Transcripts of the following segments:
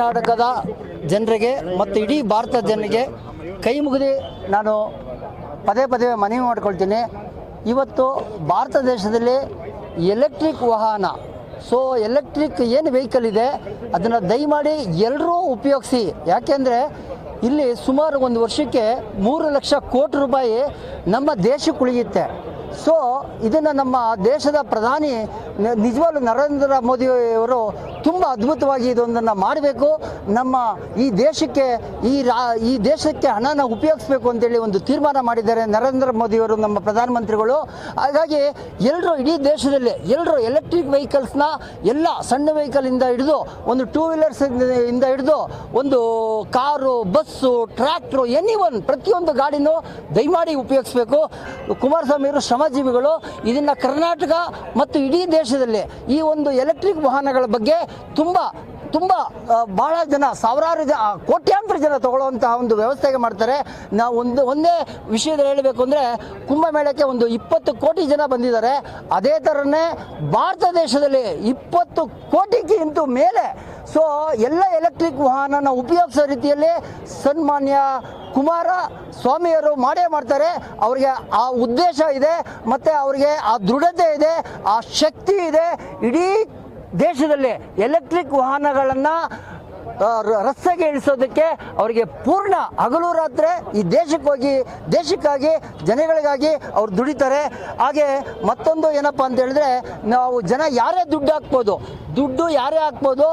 ಕರ್ನಾಟಕದ ಜನರಿಗೆ ಮತ್ತು ಇಡೀ ಭಾರತದ ಜನರಿಗೆ ಕೈ ಮುಗಿದು ನಾನು ಪದೇ ಪದೇ ಮನವಿ ಮಾಡ್ಕೊಳ್ತೀನಿ. ಇವತ್ತು ಭಾರತ ದೇಶದಲ್ಲಿ ಎಲೆಕ್ಟ್ರಿಕ್ ವಾಹನ ಸೊ ಎಲೆಕ್ಟ್ರಿಕ್ ಏನು ವೆಹಿಕಲ್ ಇದೆ, ಅದನ್ನು ದಯಮಾಡಿ ಎಲ್ಲರೂ ಉಪಯೋಗಿಸಿ. ಯಾಕೆಂದರೆ ಇಲ್ಲಿ ಸುಮಾರು ಒಂದು ವರ್ಷಕ್ಕೆ ಮೂರು ಲಕ್ಷ ಕೋಟಿ ರೂಪಾಯಿ ನಮ್ಮ ದೇಶಕ್ಕೆ ಉಳಿಯುತ್ತೆ ಸೊ ಇದನ್ನು ನಮ್ಮ ದೇಶದ ಪ್ರಧಾನಿ ನಿಜವಾಗ್ಲೂ ನರೇಂದ್ರ ಮೋದಿಯವರು ತುಂಬ ಅದ್ಭುತವಾಗಿ ಇದೊಂದನ್ನು ಮಾಡಬೇಕು. ನಮ್ಮ ಈ ದೇಶಕ್ಕೆ, ಈ ರಾ, ಈ ದೇಶಕ್ಕೆ ಹಣನ ಉಪಯೋಗಿಸ್ಬೇಕು ಅಂತೇಳಿ ಒಂದು ತೀರ್ಮಾನ ಮಾಡಿದ್ದಾರೆ ನರೇಂದ್ರ ಮೋದಿಯವರು, ನಮ್ಮ ಪ್ರಧಾನಮಂತ್ರಿಗಳು. ಹಾಗಾಗಿ ಎಲ್ಲರೂ ಇಡೀ ದೇಶದಲ್ಲಿ ಎಲ್ಲರೂ ಎಲೆಕ್ಟ್ರಿಕ್ ವೆಹಿಕಲ್ಸ್ನ ಎಲ್ಲ ಸಣ್ಣ ವೆಹಿಕಲಿಂದ ಹಿಡಿದು, ಒಂದು ಟೂ ವೀಲರ್ಸ್ ಇಂದ ಹಿಡಿದು, ಒಂದು car, bus tractor any one ಪ್ರತಿಯೊಂದು ಗಾಡಿನೂ ದಯಮಾಡಿ ಉಪಯೋಗಿಸ್ಬೇಕು. ಕುಮಾರಸ್ವಾಮಿಯವರು ಶ್ರಮಜೀವಿಗಳು. ಇದನ್ನು ಕರ್ನಾಟಕ ಮತ್ತು ಇಡೀ ದೇಶದಲ್ಲಿ ಈ ಒಂದು ಎಲೆಕ್ಟ್ರಿಕ್ ವಾಹನಗಳ ಬಗ್ಗೆ ತುಂಬ ತುಂಬ ಬಹಳ ಜನ, ಸಾವಿರಾರು ಜನ ಕೋಟ್ಯಾಂತರ ಜನ ತಗೊಳ್ಳುವಂತಹ ಒಂದು ವ್ಯವಸ್ಥೆಗೆ ಮಾಡ್ತಾರೆ. ನಾವು ಒಂದು, ಒಂದೇ ವಿಷಯದಲ್ಲಿ ಹೇಳಬೇಕು ಅಂದರೆ ಕುಂಭಮೇಳಕ್ಕೆ ಒಂದು ಇಪ್ಪತ್ತು ಕೋಟಿ ಜನ ಬಂದಿದ್ದಾರೆ. ಅದೇ ಥರನೇ ಭಾರತ ದೇಶದಲ್ಲಿ ಇಪ್ಪತ್ತು ಕೋಟಿಗಿಂತ ಮೇಲೆ. ಸೊ ಎಲ್ಲ ಎಲೆಕ್ಟ್ರಿಕ್ ವಾಹನನ ಉಪಯೋಗಿಸೋ ರೀತಿಯಲ್ಲಿ ಸನ್ಮಾನ್ಯ ಕುಮಾರ ಸ್ವಾಮಿಯವರು ಮಾಡೇ ಮಾಡ್ತಾರೆ. ಅವರಿಗೆ ಆ ಉದ್ದೇಶ ಇದೆ, ಮತ್ತು ಅವರಿಗೆ ಆ ದೃಢತೆ ಇದೆ, ಆ ಶಕ್ತಿ ಇದೆ. ಇಡೀ ದೇಶದಲ್ಲಿ ಎಲೆಕ್ಟ್ರಿಕ್ ವಾಹನಗಳನ್ನು ರಸ್ತೆಗೆ ಇಳಿಸೋದಕ್ಕೆ ಅವರಿಗೆ ಪೂರ್ಣ ಹಗಲು ರಾತ್ರಿ ಈ ದೇಶಕ್ಕೆ ಹೋಗಿ, ದೇಶಕ್ಕಾಗಿ, ಜನಗಳಿಗಾಗಿ ಅವ್ರು ದುಡಿತಾರೆ. ಹಾಗೆ ಮತ್ತೊಂದು ಏನಪ್ಪ ಅಂತ ಹೇಳಿದ್ರೆ ನಾವು ಜನ ಯಾರೇ ದುಡ್ಡು ಹಾಕ್ಬೋದು, ದುಡ್ಡು ಯಾರೇ ಹಾಕ್ಬೋದು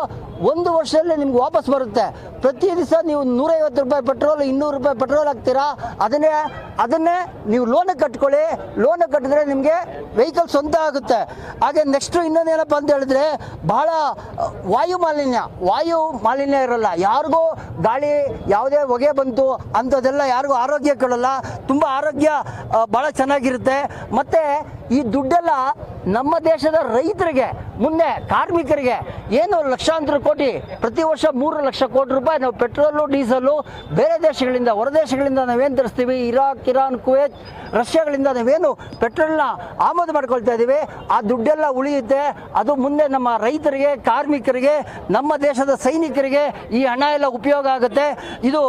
ಒಂದು ವರ್ಷದಲ್ಲೇ ನಿಮ್ಗೆ ವಾಪಸ್ ಬರುತ್ತೆ. ಪ್ರತಿ ದಿವಸ ನೀವು ನೂರೈವತ್ತು ರೂಪಾಯಿ ಪೆಟ್ರೋಲ್, ಇನ್ನೂರು ರೂಪಾಯಿ ಪೆಟ್ರೋಲ್ ಹಾಕ್ತೀರಾ? ಅದನ್ನೇ ಅದನ್ನೇ ನೀವು ಲೋನ್ ಕಟ್ಕೊಳ್ಳಿ. ಲೋನ್ ಕಟ್ಟಿದ್ರೆ ನಿಮಗೆ ವೆಹಿಕಲ್ ಸ್ವಂತ ಆಗುತ್ತೆ. ಹಾಗೆ ನೆಕ್ಸ್ಟ್ ಇನ್ನೊಂದೇನಪ್ಪ ಅಂತ ಹೇಳಿದ್ರೆ, ಬಹಳ, ವಾಯು ಮಾಲಿನ್ಯ. ವಾಯು ಮಾಲಿನ್ಯ ಇರಲ್ಲ. ಯಾರಿಗೂ ಗಾಳಿ ಯಾವುದೇ ಹೊಗೆ ಬಂತು ಅಂಥದ್ದೆಲ್ಲ ಯಾರಿಗೂ ಆರೋಗ್ಯ ಕೇಳಲ್ಲ ತುಂಬ ಆರೋಗ್ಯ ಭಾಳ ಚೆನ್ನಾಗಿರುತ್ತೆ. ಮತ್ತು ಈ ದುಡ್ಡೆಲ್ಲ ನಮ್ಮ ದೇಶದ ರೈತರಿಗೆ, ಮುಂದೆ ಕಾರ್ಮಿಕರಿಗೆ ಏನು ಲಕ್ಷಾಂತರ ಕೋಟಿ, ಪ್ರತಿ ವರ್ಷ ಮೂರು ಲಕ್ಷ ಕೋಟಿ ರೂಪಾಯಿ ನಾವು ಪೆಟ್ರೋಲು, ಡೀಸಲು, ಬೇರೆ ದೇಶಗಳಿಂದ, ಹೊರ ದೇಶಗಳಿಂದ ನಾವೇನು ತರಿಸ್ತೀವಿ? ಇರಾಕ್, ಇರಾನ್, ಕುವೇತ್, ರಷ್ಯಾಗಳಿಂದ ನಾವೇನು ಪೆಟ್ರೋಲ್ನ ಆಮದು ಮಾಡ್ಕೊಳ್ತಾ ಇದ್ದೀವಿ ಆ ದುಡ್ಡೆಲ್ಲ ಉಳಿಯುತ್ತೆ. ಅದು ಮುಂದೆ ನಮ್ಮ ರೈತರಿಗೆ, ಕಾರ್ಮಿಕರಿಗೆ, ನಮ್ಮ ದೇಶದ ಸೈನಿಕರಿಗೆ ಈ ಹಣ ಎಲ್ಲ ಉಪಯೋಗ ಆಗುತ್ತೆ. ಇದು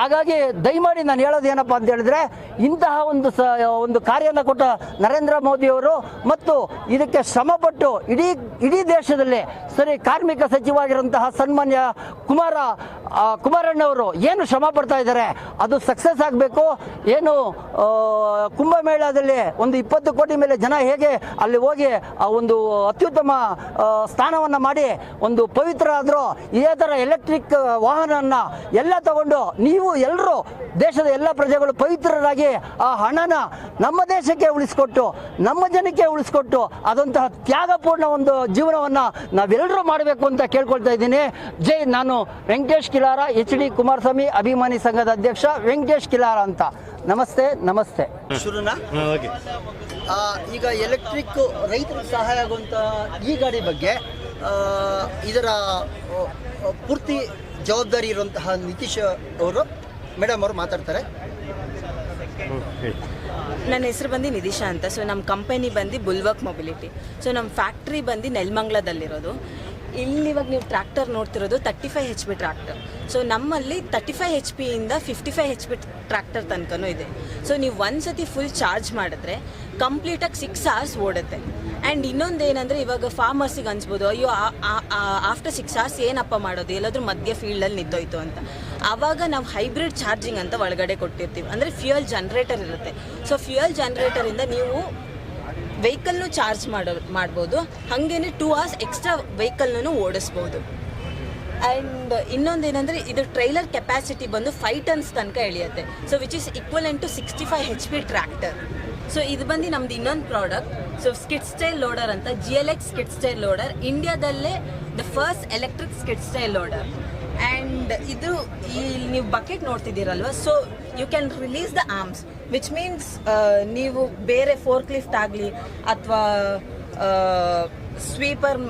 ಹಾಗಾಗಿ ದಯಮಾಡಿ ನಾನು ಹೇಳೋದು ಏನಪ್ಪ ಅಂತ ಹೇಳಿದ್ರೆ, ಇಂತಹ ಒಂದು ಸ, ಒಂದು ಕಾರ್ಯನ ಕೊಟ್ಟ ನರೇಂದ್ರ ಮೋದಿಯವರು ಮತ್ತು ಇದಕ್ಕೆ ಶ್ರಮಪಟ್ಟು ಇಡೀ ಇಡೀ ದೇಶದಲ್ಲಿ ಸರಿ ಕಾರ್ಮಿಕ ಸಚಿವರಾಗಿರುವಂತಹ ಸನ್ಮಾನ್ಯ ಕುಮಾರ ಕುಮಾರಣ್ಣವರು ಏನು ಶ್ರಮ ಪಡ್ತಾ ಇದ್ದಾರೆ, ಅದು ಸಕ್ಸಸ್ ಆಗಬೇಕು. ಏನು ಕುಂಭಮೇಳದಲ್ಲಿ ಒಂದು ಇಪ್ಪತ್ತು ಕೋಟಿ ಮೇಲೆ ಜನ ಹೇಗೆ ಅಲ್ಲಿ ಹೋಗಿ ಆ ಒಂದು ಅತ್ಯುತ್ತಮ ಸ್ಥಾನವನ್ನು ಮಾಡಿ ಒಂದು ಪವಿತ್ರ ಆದರೂ ಇದೇ ಥರ ಎಲೆಕ್ಟ್ರಿಕ್ ವಾಹನವನ್ನು ಎಲ್ಲ ತಗೊಂಡು ನೀವು ಎಲ್ಲರೂ ದೇಶದ ಎಲ್ಲ ಪ್ರಜೆಗಳು ಪವಿತ್ರರಾಗಿ ಆ ಹಣನ ನಮ್ಮ ದೇಶಕ್ಕೆ ಉಳಿಸ್ಕೊಟ್ಟು ನಮ್ಮ ಜನಕ್ಕೆ ಉಳಿಸ್ಕೊಟ್ಟು ಅದಂತಹ ತ್ಯಾಗಪೂರ್ಣ ಒಂದು ಜೀವನವನ್ನು ನಾವೆಲ್ಲರೂ ಮಾಡಬೇಕು ಅಂತ ಕೇಳ್ಕೊಳ್ತಾ ಇದ್ದೀನಿ. ಜೈ ನಾನು ವೆಂಕಟೇಶ್ ಕಿಲಾರ ಎಚ್ ಡಿ ಕುಮಾರಸ್ವಾಮಿ ಅಭಿಮಾನಿ ಸಂಘದ ಅಧ್ಯಕ್ಷ ವೆಂಕಟೇಶ್ ಕಿಲಾರ ಅಂತ. ನಮಸ್ತೆ ನಮಸ್ತೆ. ಶುರುನಾ? ಆ, ಈಗ ಎಲೆಕ್ಟ್ರಿಕ್ ರೈತರಿಗೆ ಸಹಾಯ ಆಗುವಂತಹ ಈ ಗಾಡಿ ಬಗ್ಗೆ ಇದರ ಪೂರ್ತಿ ಜವಾಬ್ದಾರಿ ಇರುವಂತಹ ನಿತೀಶ್ ಅವರು ಮೇಡಮ್ ಅವರು ಮಾತಾಡ್ತಾರೆ. ನನ್ನ ಹೆಸರು ಬಂದು ನಿದಿಶಾ ಅಂತ. ಸೊ ನಮ್ಮ ಕಂಪನಿ ಬಂದು ಬುಲ್ವರ್ಕ್ ಮೊಬಿಲಿಟಿ ಸೊ ನಮ್ಮ ಫ್ಯಾಕ್ಟ್ರಿ ಬಂದು ನೆಲಮಂಗ್ಲದಲ್ಲಿರೋದು ಇಲ್ಲಿ ಇವಾಗ ನೀವು tractor ನೋಡ್ತಿರೋದು thirty five H P tractor so ನಮ್ಮಲ್ಲಿ thirty five H ಪಿಯಿಂದ fifty five H P tractor ತನಕನೂ ಇದೆ. ಸೊ ನೀವು ಒಂದು ಸತಿ ಫುಲ್ ಚಾರ್ಜ್ ಮಾಡಿದ್ರೆ ಕಂಪ್ಲೀಟಾಗಿ ಸಿಕ್ಸ್ ಅವರ್ಸ್ ಓಡುತ್ತೆ. ಆ್ಯಂಡ್ ಇನ್ನೊಂದು ಏನಂದರೆ ಇವಾಗ ಫಾರ್ಮರ್ಸಿಗೆ ಅನ್ಸ್ಬೋದು, ಅಯ್ಯೋ ಆಫ್ಟರ್ ಸಿಕ್ಸ್ ಅವರ್ಸ್ ಏನಪ್ಪ ಮಾಡೋದು? ಎಲ್ಲಾದರೂ ಮಧ್ಯ ಫೀಲ್ಡಲ್ಲಿ ನಿಂತೋಯ್ತು ಅಂತ. ಆವಾಗ ನಾವು ಹೈಬ್ರಿಡ್ ಚಾರ್ಜಿಂಗ್ ಅಂತ ಒಳಗಡೆ ಕೊಟ್ಟಿರ್ತೀವಿ. ಅಂದರೆ ಫ್ಯೂಯಲ್ ಜನ್ರೇಟರ್ ಇರುತ್ತೆ. ಸೊ ಫ್ಯೂಯಲ್ ಜನ್ರೇಟರಿಂದ ನೀವು ವೆಹಿಕಲ್ನು ಚಾರ್ಜ್ ಮಾಡೋ, ಮಾಡ್ಬೋದು. ಹಾಗೇನೆ ಟೂ ಅವರ್ಸ್ ಎಕ್ಸ್ಟ್ರಾ ವೆಹಿಕಲ್ನೂ ಓಡಿಸ್ಬೋದು. ಆ್ಯಂಡ್ ಇನ್ನೊಂದೇನೆಂದರೆ ಇದು ಟ್ರೈಲರ್ ಕೆಪಾಸಿಟಿ ಬಂದು ಫೈವ್ ಟನ್ಸ್ ತನಕ ಎಳೆಯುತ್ತೆ. So which is equal to sixty five H P tractor so ಇದು ಬಂದು ನಮ್ದು ಇನ್ನೊಂದು product so skid style loader ಅಂತ G L X skid style loader ಇಂಡಿಯಾದಲ್ಲೇ the first electric skid style loader and ಇದು ಈ, ನೀವು bucket ನೋಡ್ತಿದ್ದೀರಲ್ವ? So you can release the arms which means ನೀವು ಬೇರೆ ಫೋರ್ಕ್ ಲಿಫ್ಟ್ ಆಗಲಿ ಅಥವಾ ಸ್ವೀಪರ್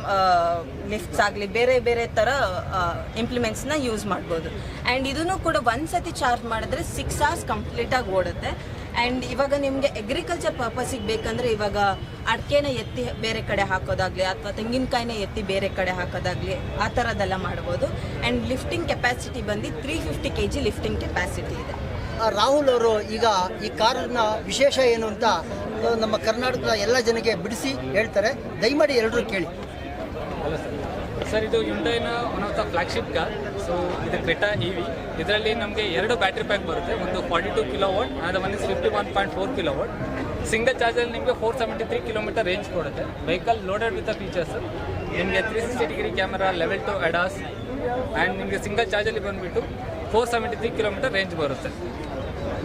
ಲಿಫ್ಟ್ಸ್ ಆಗಲಿ ಬೇರೆ ಬೇರೆ ಥರ ಇಂಪ್ಲಿಮೆಂಟ್ಸ್ನ ಯೂಸ್ ಮಾಡ್ಬೋದು. ಆ್ಯಂಡ್ ಇದನ್ನು ಕೂಡ ಒಂದು ಸತಿ ಚಾರ್ಜ್ ಮಾಡಿದ್ರೆ ಸಿಕ್ಸ್ ಅವರ್ಸ್ ಕಂಪ್ಲೀಟಾಗಿ ಓಡುತ್ತೆ. ಆ್ಯಂಡ್ ಇವಾಗ ನಿಮಗೆ ಅಗ್ರಿಕಲ್ಚರ್ ಪರ್ಪಸಿಗೆ ಬೇಕಂದರೆ ಇವಾಗ ಅಡಿಕೆನ ಎತ್ತಿ ಬೇರೆ ಕಡೆ ಹಾಕೋದಾಗಲಿ ಅಥವಾ ತೆಂಗಿನಕಾಯಿನ ಎತ್ತಿ ಬೇರೆ ಕಡೆ ಹಾಕೋದಾಗಲಿ ಆ ಥರದ್ದೆಲ್ಲ ಮಾಡ್ಬೋದು. ಆ್ಯಂಡ್ ಲಿಫ್ಟಿಂಗ್ ಕೆಪಾಸಿಟಿ ಬಂದು three fifty K G lifting capacity ಇದೆ. ರಾಹುಲ್ ಅವರು ಈಗ ಈ ಕಾರನ್ನ ವಿಶೇಷ ಏನು ಅಂತ ನಮ್ಮ ಕರ್ನಾಟಕದ ಎಲ್ಲ ಜನಕ್ಕೆ ಬಿಡಿಸಿ ಹೇಳ್ತಾರೆ. ದಯಮಾಡಿ ಎಲ್ಲರೂ ಕೇಳಿ. ಸರ್ ಇದು ಯುಂಡೈನ one of the flagship car so ಇದು ಕ್ರಿಟಾ ಇ ವಿ ಇದರಲ್ಲಿ ನಮಗೆ ಎರಡು ಬ್ಯಾಟ್ರಿ ಪ್ಯಾಕ್ ಬರುತ್ತೆ. ಒಂದು ಫಾರ್ಟಿ ಟು ಕಿಲೋ ವಾಟ್ ಅದು ಒಂದು fifty one point four kilowatt single ಚಾರ್ಜಲ್ಲಿ ನಿಮಗೆ four seventy three kilometre range ಕೊಡುತ್ತೆ ವೆಹಿಕಲ್ ಲೋಡೆಡ್ ವಿತ್ ಫೀಚರ್ಸ್ ನಿಮಗೆ three sixty degree camera level two ADAS and ನಿಮಗೆ ಸಿಂಗಲ್ ಚಾರ್ಜಲ್ಲಿ ಬಂದುಬಿಟ್ಟು four seventy three kilometre range ಬರುತ್ತೆ.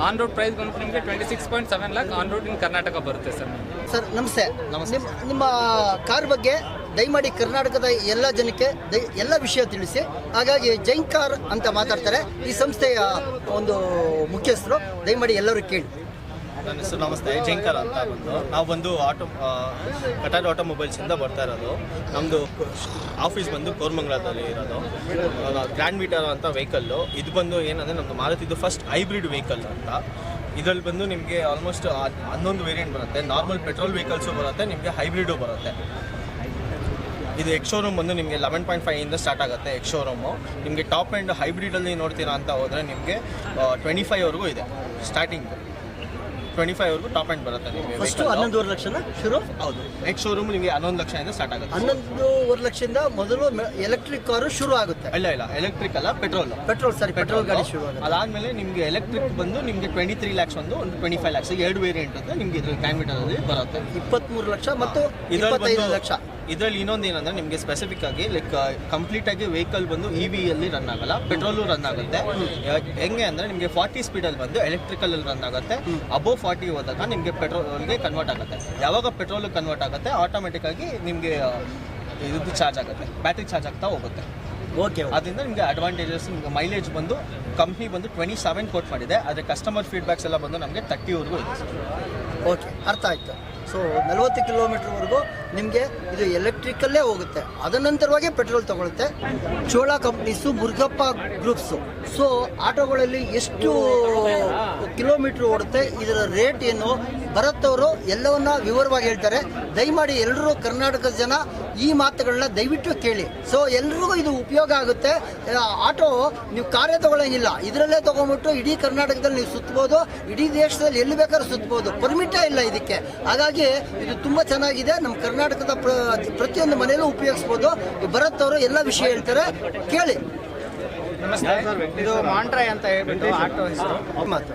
On road price ಬಂದ್ಬಿಟ್ಟು ನಿಮಗೆ twenty six point seven lakh on road in Karnataka ಬರುತ್ತೆ sir sir ನಮಸ್ತೆ. ನಮಸ್ತೆ. ನಿಮ್ಮ ನಿಮ್ಮ ಕಾರ್ ಬಗ್ಗೆ ದಯಮಾಡಿ ಕರ್ನಾಟಕದ ಎಲ್ಲ ಜನಕ್ಕೆ ದಯ ಎಲ್ಲ ವಿಷಯ ತಿಳಿಸಿ. ಹಾಗಾಗಿ ಜೈನ್ ಕಾರ್ ಅಂತ ಮಾತಾಡ್ತಾರೆ. ಈ ಸಂಸ್ಥೆಯ ಒಂದು ಮುಖ್ಯಸ್ಥರು ದಯಮಾಡಿ ಎಲ್ಲರೂ ಕೇಳಿ. ನನ್ನ ಹೆಸರು ನಮಸ್ತೆ, ಜಂಕರ್ ಅಂತ ಬಂದು. ನಾವು ಬಂದು ಆಟೋ ಕಟಾರ್ ಆಟೋಮೊಬೈಲ್ಸಿಂದ ಬರ್ತಾ ಇರೋದು. ನಮ್ಮದು ಆಫೀಸ್ ಬಂದು ಕೋರ್ಮಂಗ್ಲದಲ್ಲಿ ಇರೋದು. ಗ್ರ್ಯಾಂಡ್ ಮೀಟರ್ ಅಂತ ವೆಹಿಕಲ್ಲು ಇದು ಬಂದು ಏನಂದರೆ ನಮ್ಮದು ಮಾರುತಿದು ಫಸ್ಟ್ ಹೈಬ್ರಿಡ್ ವೆಹಿಕಲ್ ಅಂತ. ಇದರಲ್ಲಿ ಬಂದು ನಿಮಗೆ ಆಲ್ಮೋಸ್ಟ್ ಹನ್ನೊಂದು ವೇರಿಯಂಟ್ ಬರುತ್ತೆ. ನಾರ್ಮಲ್ ಪೆಟ್ರೋಲ್ ವೆಹಿಕಲ್ಸು ಬರುತ್ತೆ, ನಿಮಗೆ ಹೈಬ್ರಿಡು ಬರುತ್ತೆ. ಇದು ಎಕ್ಸ್ ಶೋರೂಮ್ ಬಂದು ನಿಮಗೆ ಲೆವೆನ್ ಪಾಯಿಂಟ್ ಫೈವ್ ಇಂದ ಸ್ಟಾರ್ಟ್ ಆಗುತ್ತೆ ಎಕ್ಸ್ ನಿಮಗೆ ಟಾಪ್ ಆ್ಯಂಡ್ ಹೈಬ್ರಿಡಲ್ಲಿ ನೋಡ್ತೀರಾ ಅಂತ ಹೋದರೆ ನಿಮಗೆ ಟ್ವೆಂಟಿ ಫೈವ್ವರೆಗೂ ಇದೆ ಸ್ಟಾರ್ಟಿಂಗ್ ಟ್ವೆಂಟಿ ಫೈವ್ವರೆಗೂ ಟಾಪ್ ಆ್ಯಂಡ್ ಬರುತ್ತೆ ನಿಮಗೆ ಫಸ್ಟ್. ಹನ್ನೊಂದುವರೆ ಲಕ್ಷನ ಶುರು? ಹೌದು. ನೆಕ್ಸ್ಟ್ ಶೋರೂಮ್ ನಿಮಗೆ ಹನ್ನೊಂದು ಲಕ್ಷದಿಂದ ಸ್ಟಾರ್ಟ್ ಆಗುತ್ತೆ. ಹನ್ನೊಂದೂವರೆ ಲಕ್ಷದಿಂದ ಮೊದಲು ಎಲೆಕ್ಟ್ರಿಕ್ ಕಾರು ಶುರು ಆಗುತ್ತೆ. ಅಲ್ಲ ಇಲ್ಲ ಎಲೆಕ್ಟ್ರಿಕ್ ಅಲ್ಲ ಪೆಟ್ರೋಲ್ ಪೆಟ್ರೋಲ್ ಸರಿ ಪೆಟ್ರೋಲ್ ಗಾಡಿ ಶುರು ಆಗುತ್ತೆ. ಅದಾದಮೇಲೆ ನಿಮಗೆ ಎಲೆಕ್ಟ್ರಿಕ್ ಬಂದು ನಿಮಗೆ ಟ್ವೆಂಟಿ ತ್ರೀ ಲ್ಯಾಕ್ಸ್ ಒಂದು ಒಂದು ಟ್ವೆಂಟಿ ಫೈವ್ ಲ್ಯಾಕ್ಸ್ ಎರಡು ವೇರಿಯಂಟ್ ಅಂತ ನಿಮಗೆ ಇದ್ರ ಕ್ಯಾಮಿಟರಲ್ಲಿ ಬರುತ್ತೆ. ಇಪ್ಪತ್ತ್ಮೂರು ಲಕ್ಷ ಮತ್ತು ಇಪ್ಪತ್ತೈದು ಲಕ್ಷ. ಇದರಲ್ಲಿ ಇನ್ನೊಂದು ಏನಂದ್ರೆ ನಿಮಗೆ ಸ್ಪೆಸಿಫಿಕ್ ಆಗಿ ಲೈಕ್ ಕಂಪ್ಲೀಟ್ ಆಗಿ ವೆಹಿಕಲ್ ಬಂದು ಇ ಅಲ್ಲಿ ರನ್ ಆಗಲ್ಲ ಪೆಟ್ರೋಲು ರನ್ ಆಗುತ್ತೆ. ಹೆಂಗೆ ಅಂದ್ರೆ ನಿಮಗೆ ಫಾರ್ಟಿ ಸ್ಪೀಡಲ್ಲಿ ಬಂದು ಎಲೆಕ್ಟ್ರಿಕಲ್ ಅಲ್ಲಿ ರನ್ ಆಗುತ್ತೆ. ಅಬೋವ್ ಫಾರ್ಟಿ ಹೋದಾಗ ನಿಮಗೆ ಪೆಟ್ರೋಲ್ಗೆ ಕನ್ವರ್ಟ್ ಆಗುತ್ತೆ. ಯಾವಾಗ ಪೆಟ್ರೋಲ್ ಕನ್ವರ್ಟ್ ಆಗುತ್ತೆ ಆಟೋಮೆಟಿಕ್ ಆಗಿ ನಿಮಗೆ ಇದು ಚಾರ್ಜ್ ಆಗುತ್ತೆ. ಬ್ಯಾಟ್ರಿ ಚಾರ್ಜ್ ಆಗ್ತಾ ಹೋಗುತ್ತೆ. ಓಕೆ ಅದರಿಂದ ನಿಮಗೆ ಅಡ್ವಾಂಟೇಜಸ್ ನಿಮಗೆ ಮೈಲೇಜ್ ಬಂದು ಕಂಪ್ನಿ ಬಂದು ಟ್ವೆಂಟಿ ಸೆವೆನ್ ಕೋಟ್ ಮಾಡಿದೆ. ಆದರೆ ಕಸ್ಟಮರ್ ಫೀಡ್ಬ್ಯಾಕ್ಸ್ ಎಲ್ಲ ಬಂದು ನಮಗೆ ತರ್ಟಿವರೆಗೂ ಇದೆ. ಓಕೆ ಅರ್ಥ ಆಯ್ತು. ಸೊ ನಲವತ್ತು ಕಿಲೋಮೀಟರ್ವರೆಗೂ ನಿಮಗೆ ಇದು ಎಲೆಕ್ಟ್ರಿಕಲ್ಲೇ ಹೋಗುತ್ತೆ. ಅದನಂತರವಾಗಿ ಪೆಟ್ರೋಲ್ ತಗೊಳುತ್ತೆ. Chola companies Murugappa groups so ಆಟೋಗಳಲ್ಲಿ ಎಷ್ಟು ಕಿಲೋಮೀಟ್ರ್ ಓಡುತ್ತೆ, ಇದರ ರೇಟ್ ಏನು, ಭರತ್ ಅವರು ಎಲ್ಲವನ್ನ ವಿವರವಾಗಿ ಹೇಳ್ತಾರೆ. ದಯಮಾಡಿ ಎಲ್ಲರೂ ಕರ್ನಾಟಕದ ಜನ ಈ ಮಾತುಗಳನ್ನ ದಯವಿಟ್ಟು ಕೇಳಿ. ಸೊ ಎಲ್ರಿಗೂ ಇದು ಉಪಯೋಗ ಆಗುತ್ತೆ. ಆಟೋ ನೀವು ಕಾರ್ಯ ತಗೊಳ್ಳಂಗಿಲ್ಲ ಇದರಲ್ಲೇ ತಗೊಂಡ್ಬಿಟ್ಟು ಇಡೀ ಕರ್ನಾಟಕದಲ್ಲಿ ನೀವು ಸುತ್ತಬಹುದು ಇಡೀ ದೇಶದಲ್ಲಿ ಎಲ್ಲಿ ಬೇಕಾದ್ರೂ ಸುತ್ತಬಹುದು ಪರ್ಮಿಟೇ ಇಲ್ಲ ಇದಕ್ಕೆ. ಹಾಗಾಗಿ ಇದು ತುಂಬ ಚೆನ್ನಾಗಿದೆ. ನಮ್ಮ ಕರ್ನಾಟಕದ ಪ್ರ- ಪ್ರತಿಯೊಂದು ಮನೆಯಲ್ಲೂ ಉಪಯೋಗಿಸ್ಬೋದು. ಭರತ್ ಅವರು ಎಲ್ಲ ವಿಷಯ ಹೇಳ್ತಾರೆ. ಕೇಳಿ. ನಮಸ್ತೆ. ಇದು ಮಾಂಟ್ರೈ ಅಂತ ಹೇಳ್ಬಿಟ್ಟು ಆಟೋ ಹೆಸರು. ಮತ್ತು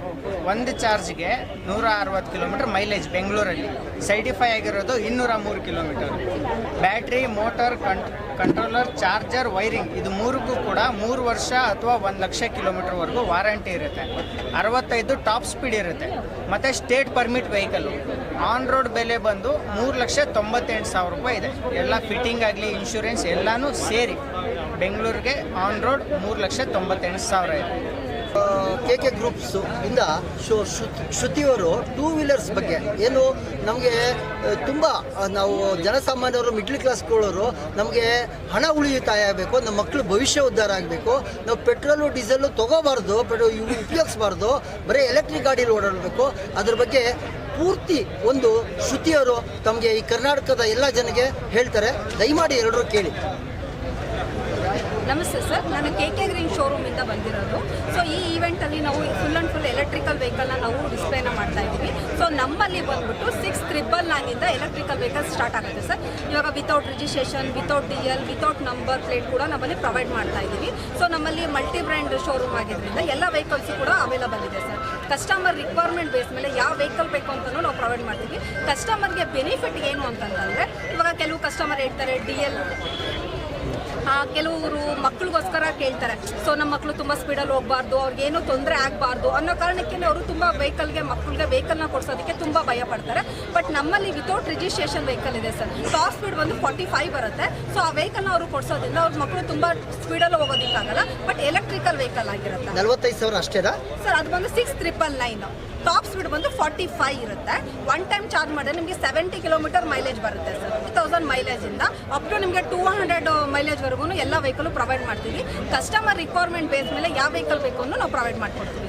ಒಂದು ಚಾರ್ಜ್ಗೆ ನೂರ ಅರವತ್ತು ಕಿಲೋಮೀಟರ್ ಮೈಲೇಜ್ ಬೆಂಗಳೂರಲ್ಲಿ. ಸೈಡಿಫೈ ಆಗಿರೋದು ಇನ್ನೂರ ಮೂರು ಕಿಲೋಮೀಟರ್. ಬ್ಯಾಟ್ರಿ ಮೋಟರ್ ಕಂಟ್ ಕಂಟ್ರೋಲರ್ ಚಾರ್ಜರ್ ವೈರಿಂಗ್ ಇದು ಮೂರಿಗೂ ಕೂಡ ಮೂರು ವರ್ಷ ಅಥವಾ ಒಂದು ಲಕ್ಷ ಕಿಲೋಮೀಟರ್ವರೆಗೂ ವಾರಂಟಿ ಇರುತ್ತೆ. ಅರವತ್ತೈದು ಟಾಪ್ ಸ್ಪೀಡ್ ಇರುತ್ತೆ. ಮತ್ತು state permit vehicle on road ಬೆಲೆ ಬಂದು ಮೂರು ಲಕ್ಷ ತೊಂಬತ್ತೆಂಟು ಸಾವಿರ ರೂಪಾಯಿ ಇದೆ. ಎಲ್ಲ ಫಿಟ್ಟಿಂಗ್ ಆಗಲಿ ಇನ್ಶೂರೆನ್ಸ್ ಎಲ್ಲನೂ ಸೇರಿ. ಬೆಂಗಳೂರಿಗೆ ಆನ್ ರೋಡ್ ಮೂರು ಲಕ್ಷ ತೊಂಬತ್ತೆಂಟು ಸಾವಿರ ಇದೆ. ಕೆ ಕೆ ಗ್ರೂಪ್ಸು ಇಂದ ಶೋ ಶ್ರುತಿ- ಶ್ರುತಿಯವರು ಟೂ ವೀಲರ್ಸ್ ಬಗ್ಗೆ. ಏನು, ನಮಗೆ ತುಂಬ ನಾವು ಜನಸಾಮಾನ್ಯರು ಮಿಡ್ಲ್ ಕ್ಲಾಸ್ಗಳವರು ನಮಗೆ ಹಣ ಉಳಿತಾಯ ಆಗಬೇಕು, ನಮ್ಮ ಮಕ್ಕಳು ಭವಿಷ್ಯ ಉದ್ಧಾರ ಆಗಬೇಕು. ನಾವು ಪೆಟ್ರೋಲು, ಡೀಸೆಲ್ಲು ತೊಗೋಬಾರ್ದು ಪೆಟ್ರೋಲ್ ಉಪಯೋಗಿಸ್ಬಾರ್ದು, ಬರೀ ಎಲೆಕ್ಟ್ರಿಕ್ ಗಾಡೀಲಿ ಓಡಾಡಬೇಕು ಅದ್ರ ಬಗ್ಗೆ ಪೂರ್ತಿ ಒಂದು ಶ್ರುತಿಯವರು ತಮಗೆ ಈ ಕರ್ನಾಟಕದ ಎಲ್ಲ ಜನಗೆ ಹೇಳ್ತಾರೆ. ದಯಮಾಡಿ ಎಲ್ಲರೂ ಕೇಳಿ. ನಮಸ್ತೆ ಸರ್, ನಾನು ಕೆ ಕೆ ಗ್ರೀನ್ ಶೋರೂಮಿಂದ ಬಂದಿರೋದು. ಸೊ ಈ ಈವೆಂಟಲ್ಲಿ ನಾವು ಫುಲ್ ಅಂಡ್ ಫುಲ್ ಎಲೆಕ್ಟ್ರಿಕಲ್ ವೆಹಿಕಲ್ನ ನಾವು ಡಿಸ್ಪ್ಲೇನ ಮಾಡ್ತಾ ಇದ್ದೀವಿ. ಸೊ ನಮ್ಮಲ್ಲಿ ಬಂದ್ಬಿಟ್ಟು ಸಿಕ್ಸ್ ತ್ರಿಬಲ್ ಇಂದ ಎಲೆಕ್ಟ್ರಿಕಲ್ ವೆಹಿಕಲ್ ಸ್ಟಾರ್ಟ್ ಆಗುತ್ತೆ ಸರ್. ಇವಾಗ without registration without D L without number plate ಕೂಡ ನಮ್ಮಲ್ಲಿ ಪ್ರೊವೈಡ್ ಮಾಡ್ತಾ ಇದ್ದೀವಿ. ಸೊ ನಮ್ಮಲ್ಲಿ ಮಲ್ಟಿ ಬ್ರ್ಯಾಂಡ್ ಶೋರೂಮ್ ಆಗಿದ್ದರಿಂದ ಎಲ್ಲ ವೆಹಿಕಲ್ಸ್ ಕೂಡ ಅವೈಲಬಲ್ ಇದೆ ಸರ್. ಕಸ್ಟಮರ್ ರಿಕ್ವೈರ್ಮೆಂಟ್ ಬೇಸ್ ಮೇಲೆ ಯಾವ ವೆಹಿಕಲ್ ಬೇಕು ಅಂತಲೂ ನಾವು ಪ್ರೊವೈಡ್ ಮಾಡ್ತೀವಿ. ಕಸ್ಟಮರ್ಗೆ ಬೆನಿಫಿಟ್ ಏನು ಅಂತಂತಂದರೆ, ಇವಾಗ ಕೆಲವು ಕಸ್ಟಮರ್ ಹೇಳ್ತಾರೆ ಡಿ ಎಲ್ ಕೆಲವರು ಮಕ್ಕಳಿಗೋಸ್ಕರ ಕೇಳ್ತಾರೆ. ಸೊ ನಮ್ಮ ಮಕ್ಕಳು ತುಂಬ ಸ್ಪೀಡಲ್ಲಿ ಹೋಗಬಾರ್ದು ಅವ್ರಿಗೇನು ತೊಂದರೆ ಆಗಬಾರ್ದು ಅನ್ನೋ ಕಾರಣಕ್ಕೆ ಅವರು ತುಂಬ ವೆಹಿಕಲ್ಗೆ ಮಕ್ಕಳಿಗೆ ವೆಹಿಕಲ್ನ ಕೊಡ್ಸೋದಕ್ಕೆ ತುಂಬ ಭಯ ಪಡ್ತಾರೆ. ಬಟ್ ನಮ್ಮಲ್ಲಿ ವಿತೌಟ್ ರಿಜಿಸ್ಟ್ರೇಷನ್ ವೆಹಿಕಲ್ ಇದೆ ಸರ್. ಟಾಪ್ ಸ್ಪೀಡ್ ಬಂದು ಫಾರ್ಟಿ ಫೈವ್ ಬರುತ್ತೆ. ಸೊ ಆ ವೆಹಿಕಲ್ನ ಅವರು ಕೊಡ್ಸೋದ್ರಿಂದ ಅವ್ರ ಮಕ್ಕಳು ತುಂಬ ಸ್ಪೀಡಲ್ಲಿ ಹೋಗೋದಕ್ಕಾಗಲ್ಲ. ಬಟ್ ಎಲೆಕ್ಟ್ರಿಕಲ್ ವೆಹಿಕಲ್ ಆಗಿರುತ್ತೆ. ನಲವತ್ತೈದು ಸಾವಿರ ಅಷ್ಟೇನಾ? ಸರ್ ಅದು ಬಂದು six triple nine top speed ಬಂದು ಫಾರ್ಟಿ ಫೈವ್ ಇರುತ್ತೆ. ಒನ್ ಟೈಮ್ ಚಾರ್ಜ್ ಮಾಡಿದ್ರೆ ನಿಮಗೆ ಸೆವೆಂಟಿ ಕಿಲೋಮೀಟರ್ ಮೈಲೇಜ್ ಬರುತ್ತೆ ಸರ್ ತೌಸಂಡ್ ಮೈಲೇಜಿಂದ ಅಪ್ ಟು ನಿಮಗೆ ಟೂ ಹಂಡ್ರೆಡ್ ಮೈಲೇಜ್ವರೆಗೂ ಎಲ್ಲ ವೆಹಿಕಲ್ ಪ್ರೊವೈಡ್ ಮಾಡ್ತೀವಿ. ಕಸ್ಟಮರ್ ರಿಕ್ವೈರ್ಮೆಂಟ್ ಬೇಸ್ ಮೇಲೆ ಯಾವ ವೆಹಿಕಲ್ ಬೇಕು ಅನ್ನೋ ನಾವು ಪ್ರೊವೈಡ್ ಮಾಡ್ಕೊಡ್ತೀವಿ